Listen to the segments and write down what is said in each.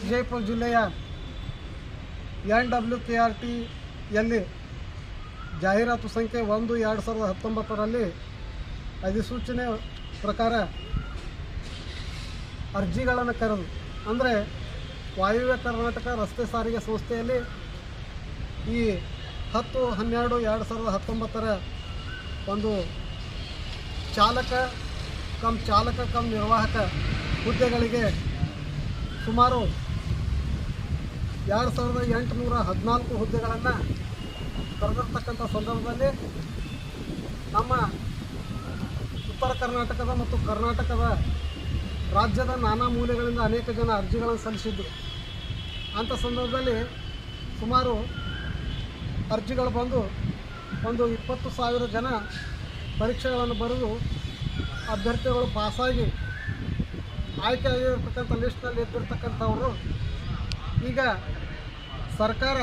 ವಿಜಯಪುರ ಜಿಲ್ಲೆಯ N W K R ಟಿಯಲ್ಲಿ ಜಾಹೀರಾತು ಸಂಖ್ಯೆ ಒಂದು ಎರಡು ಸಾವಿರದ ಹತ್ತೊಂಬತ್ತರಲ್ಲಿ ಅಧಿಸೂಚನೆ ಪ್ರಕಾರ ಅರ್ಜಿಗಳನ್ನು ಕರೆದು, ಅಂದರೆ ವಾಯುವ್ಯ ಕರ್ನಾಟಕ ರಸ್ತೆ ಸಾರಿಗೆ ಸಂಸ್ಥೆಯಲ್ಲಿ ಈ ಹತ್ತು, ಹನ್ನೆರಡು, ಎರಡು ಸಾವಿರದ ಹತ್ತೊಂಬತ್ತರ ಒಂದು ಚಾಲಕ ಕಮ್ ಚಾಲಕ ಕಮ್ ನಿರ್ವಾಹಕ ಹುದ್ದೆಗಳಿಗೆ ಸುಮಾರು ಎರಡು ಸಾವಿರದ ಎಂಟುನೂರ ಹದಿನಾಲ್ಕು ಹುದ್ದೆಗಳನ್ನು ಕರೆದಿರ್ತಕ್ಕಂಥ ಸಂದರ್ಭದಲ್ಲಿ ನಮ್ಮ ಉತ್ತರ ಕರ್ನಾಟಕದ ಮತ್ತು ಕರ್ನಾಟಕದ ರಾಜ್ಯದ ನಾನಾ ಮೂಲೆಗಳಿಂದ ಅನೇಕ ಜನ ಅರ್ಜಿಗಳನ್ನು ಸಲ್ಲಿಸಿದ್ದರು ಅಂಥ ಸಂದರ್ಭದಲ್ಲಿ ಸುಮಾರು ಅರ್ಜಿಗಳು ಬಂದು ಒಂದು ಇಪ್ಪತ್ತು ಸಾವಿರ ಜನ ಪರೀಕ್ಷೆಗಳನ್ನು ಬರೆದು ಅಭ್ಯರ್ಥಿಗಳು ಪಾಸಾಗಿ ಆಯ್ಕೆ ಆಗಿರ್ತಕ್ಕಂಥ ಲಿಸ್ಟ್ನಲ್ಲಿ ಇದ್ದಿರ್ತಕ್ಕಂಥವರು ಈಗ ಸರ್ಕಾರ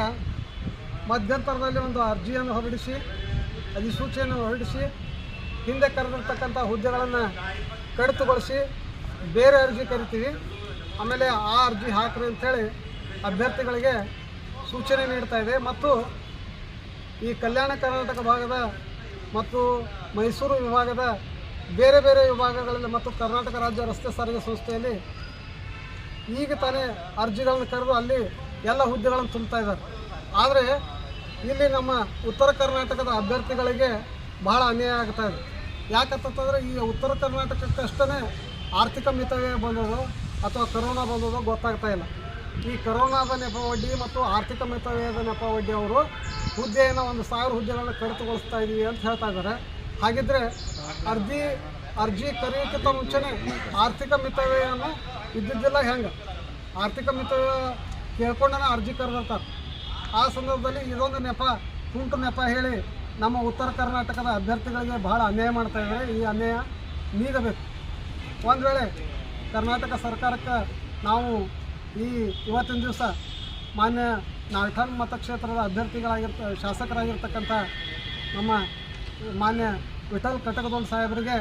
ಮಧ್ಯಂತರದಲ್ಲಿ ಒಂದು ಅರ್ಜಿಯನ್ನು ಹೊರಡಿಸಿ, ಅಧಿಸೂಚನೆಯನ್ನು ಹೊರಡಿಸಿ, ಹಿಂದೆ ಕರೆದಿರ್ತಕ್ಕಂಥ ಹುದ್ದೆಗಳನ್ನು ಕಡಿತಗೊಳಿಸಿ ಬೇರೆ ಅರ್ಜಿ ಕರಿತೀವಿ. ಆಮೇಲೆ ಆ ಅರ್ಜಿ ಹಾಕ್ರಿ ಅಂಥೇಳಿ ಅಭ್ಯರ್ಥಿಗಳಿಗೆ ಸೂಚನೆ ನೀಡ್ತಾ ಇದೆ. ಮತ್ತು ಈ ಕಲ್ಯಾಣ ಕರ್ನಾಟಕ ಭಾಗದ ಮತ್ತು ಮೈಸೂರು ವಿಭಾಗದ ಬೇರೆ ಬೇರೆ ವಿಭಾಗಗಳಲ್ಲಿ ಮತ್ತು ಕರ್ನಾಟಕ ರಾಜ್ಯ ರಸ್ತೆ ಸಾರಿಗೆ ಸಂಸ್ಥೆಯಲ್ಲಿ ಈಗ ತಾನೇ ಅರ್ಜಿಗಳನ್ನು ಕರೆದು ಅಲ್ಲಿ ಎಲ್ಲ ಹುದ್ದೆಗಳನ್ನು ತುಂಬ್ತಾ ಇದ್ದಾರೆ. ಆದರೆ ಇಲ್ಲಿ ನಮ್ಮ ಉತ್ತರ ಕರ್ನಾಟಕದ ಅಭ್ಯರ್ಥಿಗಳಿಗೆ ಬಹಳ ಅನ್ಯಾಯ ಆಗ್ತಾ ಇದೆ. ಯಾಕಂತಂದ್ರೆ ಈ ಉತ್ತರ ಕರ್ನಾಟಕಕ್ಕಷ್ಟೇ ಆರ್ಥಿಕ ಮಿತವ್ಯಯ ಬಂದದೋ ಅಥವಾ ಕರೋನಾ ಬಂದದೋ ಗೊತ್ತಾಗ್ತಾ ಇಲ್ಲ. ಈ ಕರೋನಾದ ನೆಪ ಒಡ್ಡಿ ಮತ್ತು ಆರ್ಥಿಕ ಮಿತವ್ಯಯದ ನೆಪ ವಡ್ಡಿ ಅವರು ಹುದ್ದೆಯನ್ನು ಒಂದು ಸಾವಿರ ಹುದ್ದೆಗಳನ್ನು ಕಡಿತಗೊಳಿಸ್ತಾ ಇದ್ದೀವಿ ಅಂತ ಹೇಳ್ತಾ ಇದ್ದಾರೆ. ಹಾಗಿದ್ರೆ ಅರ್ಜಿ ಅರ್ಜಿ ಕರೆಯೋಕ್ಕಿಂತ ಮುಂಚೆನೇ ಆರ್ಥಿಕ ಮಿತವ್ಯಯನ್ನು ಇದ್ದಿದ್ದಿಲ್ಲ ಹೆಂಗೆ? ಆರ್ಥಿಕ ಮಿತವ್ಯಯ ಕೇಳ್ಕೊಂಡೇ ಅರ್ಜಿ ಕರೆದಿರ್ತಾರೆ. ಆ ಸಂದರ್ಭದಲ್ಲಿ ಇದೊಂದು ನೆಪ, ತುಂಟು ನೆಪ ಹೇಳಿ ನಮ್ಮ ಉತ್ತರ ಕರ್ನಾಟಕದ ಅಭ್ಯರ್ಥಿಗಳಿಗೆ ಬಹಳ ಅನ್ಯಾಯ ಮಾಡ್ತಾ ಇದ್ದಾರೆ. ಈ ಅನ್ಯಾಯ ನೀಗಬೇಕು. ಒಂದು ವೇಳೆ ಕರ್ನಾಟಕ ಸರ್ಕಾರಕ್ಕೆ ನಾವು ಈ ಇವತ್ತಿನ ದಿವಸ ಮಾನ್ಯ ನಾಲ್ಕನ್ ಮತಕ್ಷೇತ್ರದ ಅಭ್ಯರ್ಥಿಗಳಾಗಿರ್ತ, ಶಾಸಕರಾಗಿರ್ತಕ್ಕಂಥ ನಮ್ಮ ಮಾನ್ಯ ವಿಠಲ್ ಕಟಕದೊಂದು ಸಾಹೇಬರಿಗೆ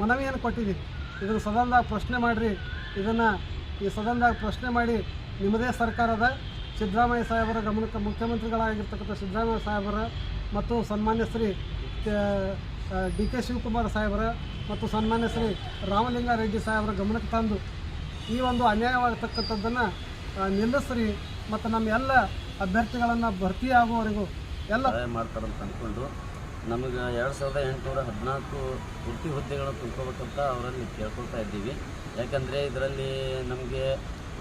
ಮನವಿಯನ್ನು ಕೊಟ್ಟಿದ್ದೀವಿ ಇದನ್ನು ಸದನದಾಗ ಪ್ರಶ್ನೆ ಮಾಡಿರಿ. ಇದನ್ನು ಈ ಸದನದಾಗ ಪ್ರಶ್ನೆ ಮಾಡಿ ನಿಮ್ಮದೇ ಸರ್ಕಾರದ ಸಿದ್ದರಾಮಯ್ಯ ಸಾಹೇಬರ ಗಮನಕ್ಕೆ ಮುಖ್ಯಮಂತ್ರಿಗಳಾಗಿರ್ತಕ್ಕಂಥ ಸಿದ್ದರಾಮಯ್ಯ ಸಾಹೇಬರ ಮತ್ತು ಸನ್ಮಾನ್ಯ ಶ್ರೀ ಡಿ ಕೆ ಶಿವಕುಮಾರ್ ಸಾಹೇಬರ ಮತ್ತು ಸನ್ಮಾನ್ಯ ಶ್ರೀ ರಾಮಲಿಂಗಾರೆಡ್ಡಿ ಸಾಹೇಬರ ಗಮನಕ್ಕೆ ತಂದು ಈ ಒಂದು ಅನ್ಯಾಯವಾಗತಕ್ಕಂಥದ್ದನ್ನು ನಿಲ್ಲಿಸ್ರಿ ಮತ್ತು ನಮ್ಮ ಎಲ್ಲ ಅಭ್ಯರ್ಥಿಗಳನ್ನು ಭರ್ತಿ ಆಗುವವರೆಗೂ ಎಲ್ಲ ಮಾಡ್ತಾರಂತ ಅಂದ್ಕೊಂಡು ನಮಗೆ ಎರಡು ಸಾವಿರದ ಎಂಟುನೂರ ಹದಿನಾಲ್ಕು ವೃತ್ತಿ ಹುದ್ದೆಗಳನ್ನು ತುಂಬ್ಕೋಬೇಕಂತ ಅವರಲ್ಲಿ ಕೇಳ್ಕೊಳ್ತಾ ಇದ್ದೀವಿ. ಯಾಕಂದರೆ ಇದರಲ್ಲಿ ನಮಗೆ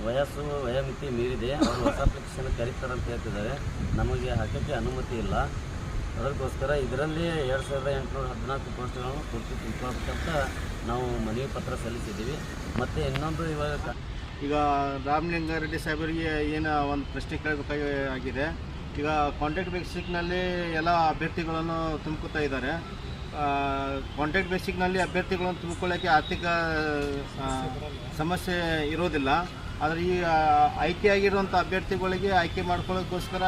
ವಯಸ್ಸು, ವಯೋಮಿತಿ ಮೀರಿದೆ. ಅವರು ಹೊಸ ಅಪ್ಲಿಕೇಶನ್ ಅಂತ ಹೇಳ್ತಿದ್ದಾರೆ. ನಮಗೆ ಹಾಕೋಕ್ಕೆ ಅನುಮತಿ ಇಲ್ಲ. ಅದಕ್ಕೋಸ್ಕರ ಇದರಲ್ಲಿ ಎರಡು ಸಾವಿರದ ಎಂಟುನೂರ ಹದಿನಾಲ್ಕು ಪೋಸ್ಟ್ಗಳನ್ನು ಕುರಿತು ತಿಳ್ಕೊಳ್ಬೇಕಂತ ನಾವು ಮನವಿ ಪತ್ರ ಸಲ್ಲಿಸಿದ್ದೀವಿ. ಮತ್ತು ಇನ್ನೊಂದು ಇವಾಗ ಈಗ ರಾಮಲಿಂಗಾರೆಡ್ಡಿ ಸಾಹೇಬರಿಗೆ ಏನು ಒಂದು ಪ್ರಶ್ನೆ ಕೇಳಬೇಕಾಗಿ ಆಗಿದೆ ಈಗ ಕಾಂಟ್ಯಾಕ್ಟ್ ಬೇಸಿಕ್ನಲ್ಲಿ ಎಲ್ಲ ಅಭ್ಯರ್ಥಿಗಳನ್ನು ತುಂಬ್ಕೊತಾ ಇದ್ದಾರೆ. ಕಾಂಟ್ಯಾಕ್ಟ್ ಬೇಸಿಕ್ನಲ್ಲಿ ಅಭ್ಯರ್ಥಿಗಳನ್ನು ತುಂಬಿಕೊಳ್ಳೋಕ್ಕೆ ಆರ್ಥಿಕ ಸಮಸ್ಯೆ ಇರೋದಿಲ್ಲ. ಆದರೆ ಈ ಆಯ್ಕೆ ಆಗಿರುವಂಥ ಅಭ್ಯರ್ಥಿಗಳಿಗೆ ಆಯ್ಕೆ ಮಾಡ್ಕೊಳ್ಳೋಕ್ಕೋಸ್ಕರ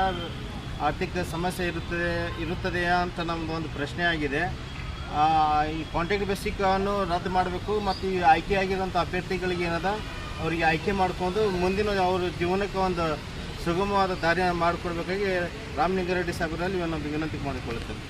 ಆರ್ಥಿಕ ಸಮಸ್ಯೆ ಇರುತ್ತದೆ ಇರುತ್ತದೆಯಾ ಅಂತ ನಮ್ಮದು ಒಂದು ಪ್ರಶ್ನೆ ಆಗಿದೆ. ಈ ಕಾಂಟ್ರಾಕ್ಟ್ ಬೇಸಿಕನ್ನು ರದ್ದು ಮಾಡಬೇಕು ಮತ್ತು ಈ ಆಯ್ಕೆಯಾಗಿರುವಂಥ ಅಭ್ಯರ್ಥಿಗಳಿಗೆ ಏನದ, ಅವರಿಗೆ ಆಯ್ಕೆ ಮಾಡಿಕೊಂಡು ಮುಂದಿನ ಅವ್ರ ಜೀವನಕ್ಕೆ ಒಂದು ಸುಗಮವಾದ ದಾರಿಯನ್ನು ಮಾಡಿಕೊಡ್ಬೇಕಾಗಿ ರಾಮಲಿಂಗಾರೆಡ್ಡಿ ಸಾಹೇಬರಲ್ಲಿ ನಾವು ವಿನಂತಿ ಮಾಡಿಕೊಳ್ಳುತ್ತೇನೆ.